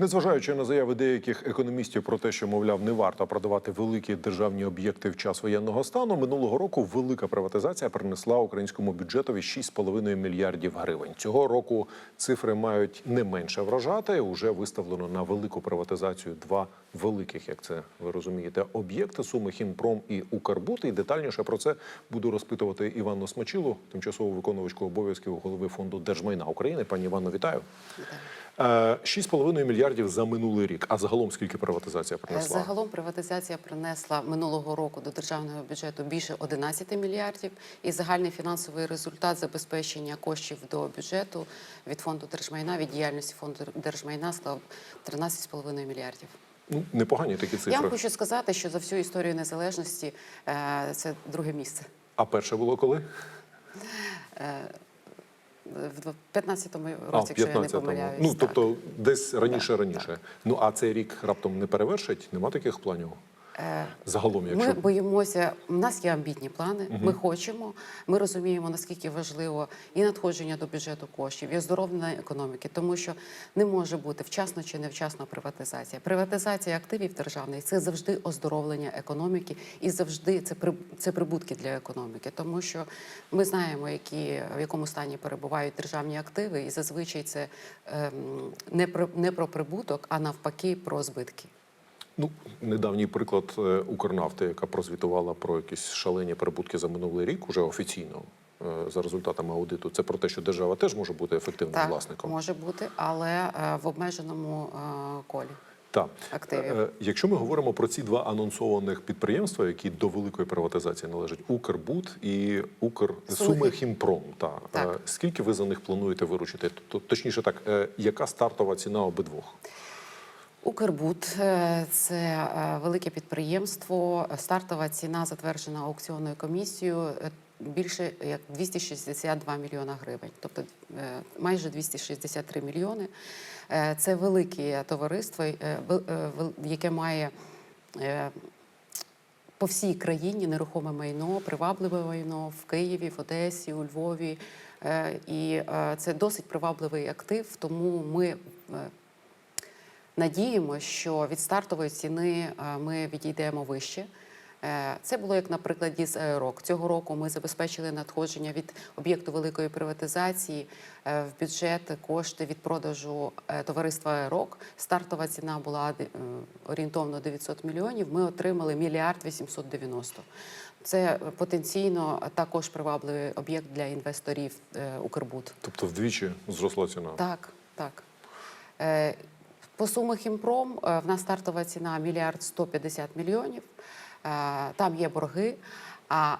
Незважаючи на заяви деяких економістів про те, що мовляв не варто продавати великі державні об'єкти в час воєнного стану, минулого року велика приватизація принесла українському бюджетові 6,5 мільярдів гривень. Цього року цифри мають не менше вражати. Уже виставлено на велику приватизацію два великих, як це ви розумієте, об'єкти Суми Хімпром і Укрбут. І детальніше про це буду розпитувати Іванну Смачилу, тимчасову виконувачку обов'язків голови фонду держмайна України. Пані Іванно, вітаю. Е, 6,5 мільярдів за минулий рік. А загалом скільки приватизація принесла? Е, Загалом приватизація принесла минулого року до державного бюджету більше 11 мільярдів, і загальний фінансовий результат забезпечення коштів до бюджету від фонду держмайна від діяльності фонду держмайна склав 13,5 мільярдів. Ну, непогані такі цифри. Я вам хочу сказати, що за всю історію незалежності е, це друге місце. А перше було коли? В 15-му А, році, якщо я не помиляюсь. Ну, тобто десь раніше-раніше. Ну, а цей рік раптом не перевершить? Нема таких планів? Е, Загалом, якщо... Ми боїмося. У нас є амбітні плани. Ми хочемо. Ми розуміємо, наскільки важливо і надходження до бюджету коштів, і оздоровлення економіки, тому що не може бути вчасно чи невчасно приватизація. Приватизація активів державних це завжди оздоровлення економіки, і завжди це при- це прибутки для економіки, тому що ми знаємо, які в якому стані перебувають державні активи, і зазвичай це ем, не про не про прибуток, а навпаки про збитки. Ну, недавній приклад е, Укрнафти, яка прозвітувала про якісь шалені прибутки за минулий рік, уже офіційно е, за результатами аудиту. Це про те, що держава теж може бути ефективним Так, власником. може бути, але е, в обмеженому колі. Так. активів. Якщо ми говоримо про ці два анонсованих підприємства, які до великої приватизації належать Укрбуд і Укр Суми Суми Хімпром. Та Так. Скільки ви за них плануєте виручити? Точніше, так, яка стартова ціна обидвох? Укрбуд е, це е, велике підприємство. Стартова ціна затверджена аукціонною комісією е, більше як 262 мільйона гривень, тобто майже 263 мільйони. Це велике товариство, яке має по всій країні нерухоме майно, привабливе майно в Києві, в Одесі, у Львові. І це досить привабливий актив, тому ми надіємося, що від стартової ціни е, ми відійдемо вище. Е, Це було як на прикладі з аерок. Цього року ми забезпечили надходження від об'єкту великої приватизації е, в бюджет кошти від продажу товариства Аерок. Стартова ціна була орієнтовно 900 мільйонів. Ми отримали мільярд 890. Це потенційно також привабливий об'єкт для інвесторів Укрбуд. Тобто вдвічі зросла ціна. Так, так. По сумах Хімпром е, в нас стартова ціна мільярд 150 мільйонів. Е, Там є борги,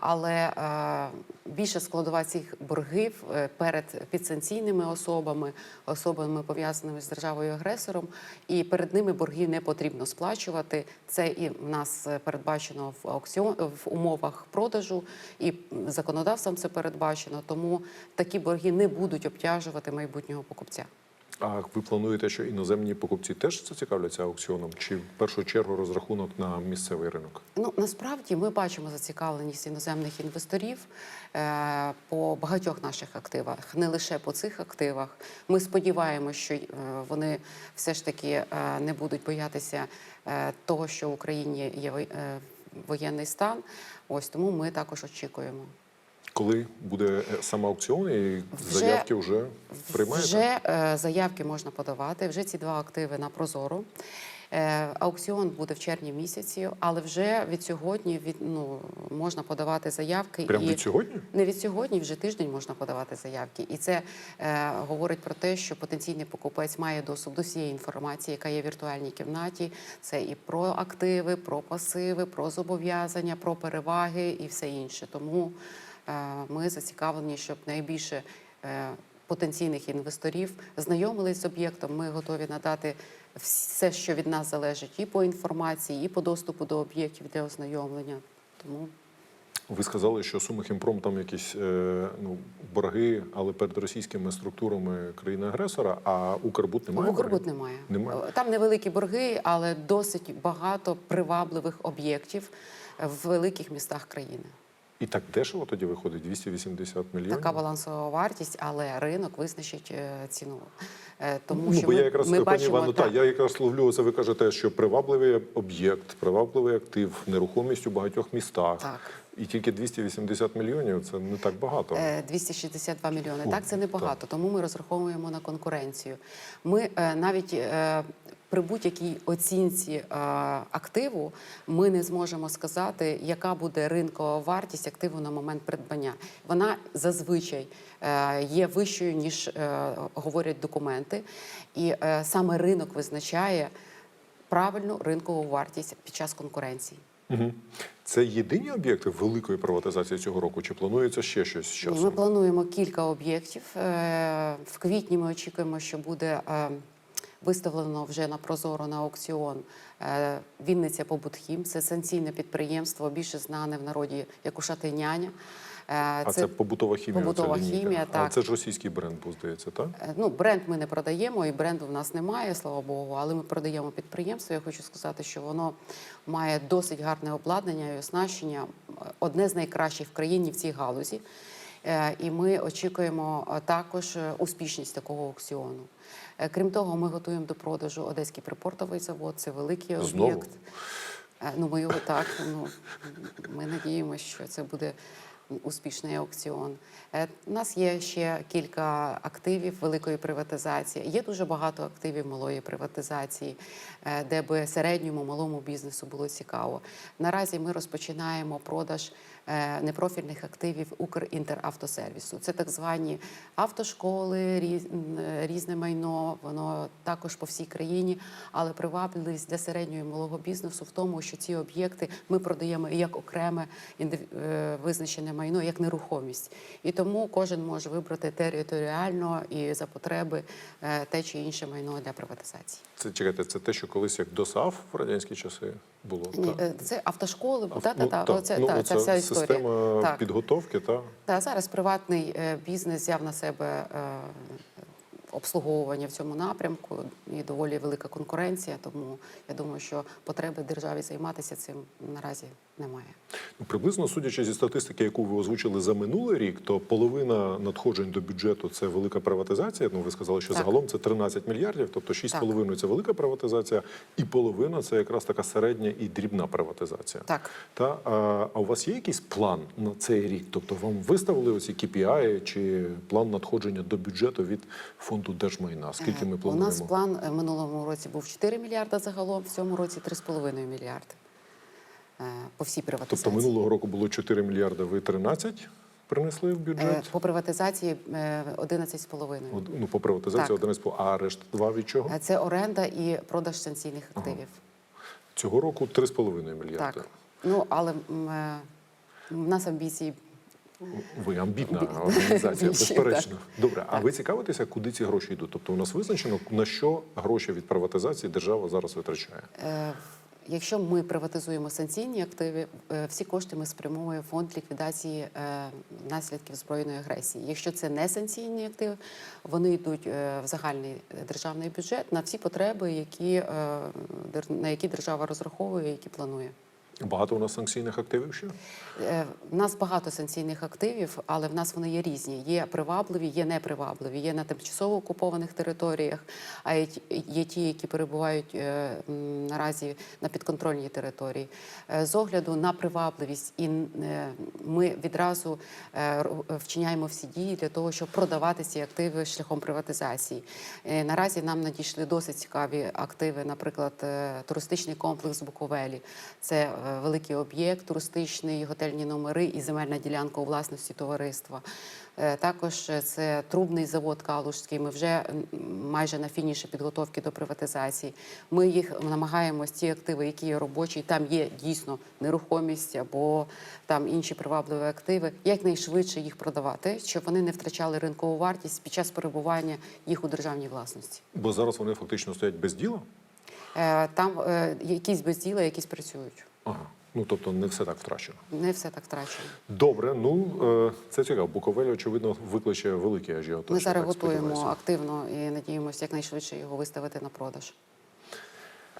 але е, більша складова цих боргів перед підсанкційними особами, особами пов'язаними з державою агресором, і перед ними борги не потрібно сплачувати. Це і в нас передбачено в аукціон в умовах продажу, і законодавством це передбачено. Тому такі борги не будуть обтяжувати майбутнього покупця. А ви плануєте, що іноземні покупці теж зацікавляться аукціоном? Чи в першу чергу розрахунок на місцевий ринок? Ну насправді ми бачимо зацікавленість іноземних інвесторів е, по багатьох наших активах, не лише по цих активах. Ми сподіваємося, що е, вони все ж таки е, не будуть боятися е, того, що в Україні є воєнний стан. Ось тому ми також очікуємо. Коли буде е, саме аукціон і Вже- заявки вже приймаєте? Вже е, заявки можна подавати. Вже ці два активи на Прозоро. Е, аукціон буде в червні місяці, але вже від сьогодні від ну можна подавати заявки Прямо і від сьогодні? не від сьогодні, вже тиждень можна подавати заявки, і це е, говорить про те, що потенційний покупець має доступ до всієї інформації, яка є в віртуальній кімнаті. Це і про активи, про пасиви, про зобов'язання, про переваги і все інше. Тому ми зацікавлені, щоб найбільше е, потенційних інвесторів знайомились з об'єктом. Ми готові надати все, що від нас залежить, і по інформації, і по доступу до об'єктів для ознайомлення. Тому Ви сказали, що Суми Хімпром там якісь е, ну, борги, але перед російськими структурами країни-агресора, а Укрбуд немає. В Укрбуд немає. Немає. Е, Там невеликі борги, але досить багато привабливих об'єктів в великих містах країни. І так дешево тоді виходить 280 мільйонів. Така балансова вартість, але ринок визначить е, ціну. Е, Тому ну, що бо ми, я якраз ми пані бачимо, Івано, так, та, я якраз ловлю це. Ви кажете, що привабливий об'єкт, привабливий актив, нерухомість у багатьох містах. Так. І тільки 280 мільйонів це не так багато. Е, 262 мільйони. Фу, Так, це небагато, тому ми розраховуємо на конкуренцію. Ми е, навіть е, при будь-якій оцінці е, активу ми не зможемо сказати, яка буде ринкова вартість активу на момент придбання. Вона зазвичай е, є вищою, ніж е, говорять документи, і е, саме ринок визначає правильну ринкову вартість під час конкуренції. Угу. Це єдині об'єкти великої приватизації цього року, чи планується ще щось з часом? Ми плануємо кілька об'єктів. Е, В квітні ми очікуємо, що буде е, виставлено вже на прозоро на аукціон е, Вінниця Побутхім. Це санкційне підприємство, більше знане в народі як Ушатиняня. Е, А це, побутова хімія. побутова лінійка. хімія, А це ж російський бренд був, здається, так? Е, Ну, бренд ми не продаємо, і бренду в нас немає, слава Богу. Але ми продаємо підприємство. Я хочу сказати, що воно має досить гарне обладнання і оснащення, одне з найкращих в країні в цій галузі. Е, І ми очікуємо також успішність такого аукціону. Крім того, ми готуємо до продажу Одеський припортовий завод. Це великий Знову? об'єкт. Ну, ми його так. Ну ми надіємося, що це буде успішний аукціон. Е, У нас є ще кілька активів великої приватизації. Є дуже багато активів малої приватизації, е, де би середньому малому бізнесу було цікаво. Наразі ми розпочинаємо продаж непрофільних активів Укрінтеравтосервісу. Це так звані автошколи, е, різне майно. Воно також по всій країні, але привабливість для середнього і малого бізнесу в тому, що ці об'єкти ми продаємо як окреме е, визначене майно, як нерухомість. І тому кожен може вибрати територіально і за потреби е, те чи інше майно для приватизації. Це чекайте, це те, що колись як ДОСАВ в радянські часи було. Ні, так? е, це автошколи, А, та, та, та, так. оце, ну, та, оце ця вся історія. система Так. підготовки, та Та зараз приватний е, бізнес взяв на себе е, обслуговування в цьому напрямку і доволі велика конкуренція. Тому я думаю, що потреби державі займатися цим наразі немає. Ну, Приблизно судячи зі статистики, яку ви озвучили за минулий рік, то половина надходжень до бюджету це велика приватизація. Ну ви сказали, що Так. загалом це 13 мільярдів, тобто 6,5 це велика приватизація, і половина це якраз така середня і дрібна приватизація. Так. Та а, а у вас є якийсь план на цей рік? Тобто вам виставили оці KPI чи план надходження до бюджету від фонду держмайна? Скільки ми Е, У нас план е, в минулому році був 4 мільярда загалом, в цьому році 3,5 мільярди е, по всій приватизації. Тобто минулого року було 4 мільярди, ви 13 принесли в Е, бюджет? По приватизації е, 11,5. От, Ну, по приватизації Так. 11,5, а решта два від чого? Е, Це оренда і продаж санкційних активів. Цього року 3,5 мільярди. Так. Ну, але е, в нас амбіції Ви амбітна організація, безперечно. Добре, а ви цікавитеся, куди ці гроші йдуть? Тобто у нас визначено, на що гроші від приватизації держава зараз витрачає? Е, Якщо ми приватизуємо санкційні активи, е, всі кошти ми спрямовуємо в фонд ліквідації е, наслідків збройної агресії. Якщо це не санкційні активи, вони йдуть в загальний державний бюджет на всі потреби, які, на які держава розраховує, які планує. Багато у нас санкційних активів ще? Е, В нас багато санкційних активів, але в нас вони є різні. Є привабливі, є непривабливі. Є на тимчасово окупованих територіях, а є ті- які перебувають е, наразі на підконтрольній території. Е, З огляду на привабливість, і ми відразу вчиняємо всі дії для того, щоб продавати ці активи шляхом приватизації. Наразі нам надійшли досить цікаві активи, наприклад, туристичний комплекс Буковелі. Це великий об'єкт, туристичний, готельні номери і земельна ділянка у власності товариства. Е, Також це трубний завод Калужський. Ми вже майже на фініші підготовки до приватизації. Ми їх намагаємось, ті активи, які є робочі, там є дійсно нерухомість або там інші привабливі активи, якнайшвидше їх продавати, щоб вони не втрачали ринкову вартість під час перебування їх у державній власності. Бо зараз вони фактично стоять без діла. Е, Там е, якісь без діла, якісь працюють. Ага. Ну тобто не все так втрачено. Не все так втрачено. Добре, ну е, це цікаво. Буковель, очевидно, викличе великий ажіотаж. Ми зараз готуємо активно і надіємося якнайшвидше його виставити на продаж.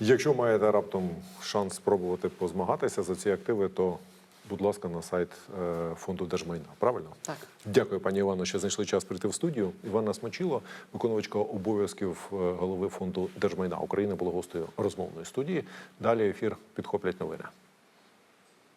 Якщо маєте раптом шанс спробувати позмагатися за ці активи, то будь ласка, на сайт е, фонду держмайна. Правильно? Так. Дякую, пані Івано, що знайшли час прийти в студію. Івана Смочило, виконувачка обов'язків е, голови фонду держмайна України, була гостею розмовної студії. Далі ефір підхоплять новини.